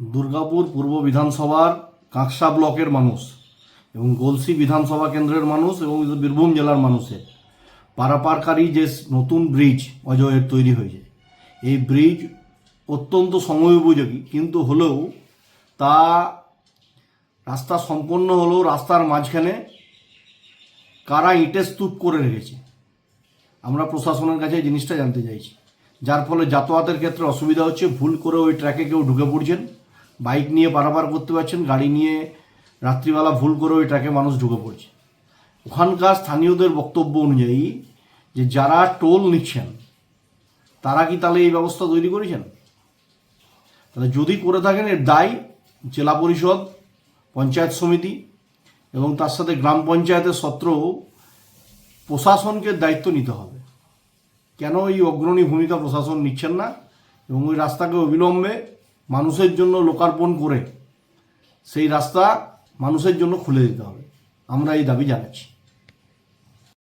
দুর্গাপুর পূর্ব বিধানসভার কাঁকসা ব্লকের মানুষ এবং গলসি বিধানসভা কেন্দ্রের মানুষ এবং বীরভূম জেলার মানুষের পারাপারকারী যে নতুন ব্রিজ অজয়ের তৈরি হয়েছে, এই ব্রিজ অত্যন্ত সময় উপযোগী কিন্তু হলেও তা রাস্তা সম্পন্ন হলেও রাস্তার মাঝখানে কারা ইটের স্তূপ করে রেখেছে। আমরা প্রশাসনের কাছে এই জিনিসটা জানতে চাইছি। যার ফলে যাতায়াতের ক্ষেত্রে অসুবিধা হচ্ছে, ভুল করে ওই ট্র্যাকে কেউ ঢুকে পড়ছেন। বাইক নিয়ে পারাপার করতে পারছেন, গাড়ি নিয়ে রাত্রিবেলা ভুল করে ওই ট্র্যাকে মানুষ ঢুকে পড়ছে। ওখানকার স্থানীয়দের বক্তব্য অনুযায়ী যে যারা টোল নিচ্ছেন, তারা কি তাহলে এই ব্যবস্থা তৈরি করেছেন? তাহলে যদি করে থাকেন, এর দায় জেলা পরিষদ, পঞ্চায়েত সমিতি এবং তার সাথে গ্রাম পঞ্চায়েতের সত্ত্বেও প্রশাসনকে দায়িত্ব নিতে হবে। কেন এই অগ্রণী ভূমিকা প্রশাসন নিচ্ছেন না এবং ওই রাস্তাকে অবিলম্বে মানুষের জন্য লোকার্পণ করে, সেই রাস্তা মানুষের জন্য খুলে দিতে হবে। আমরা এই দাবি জানাচ্ছি।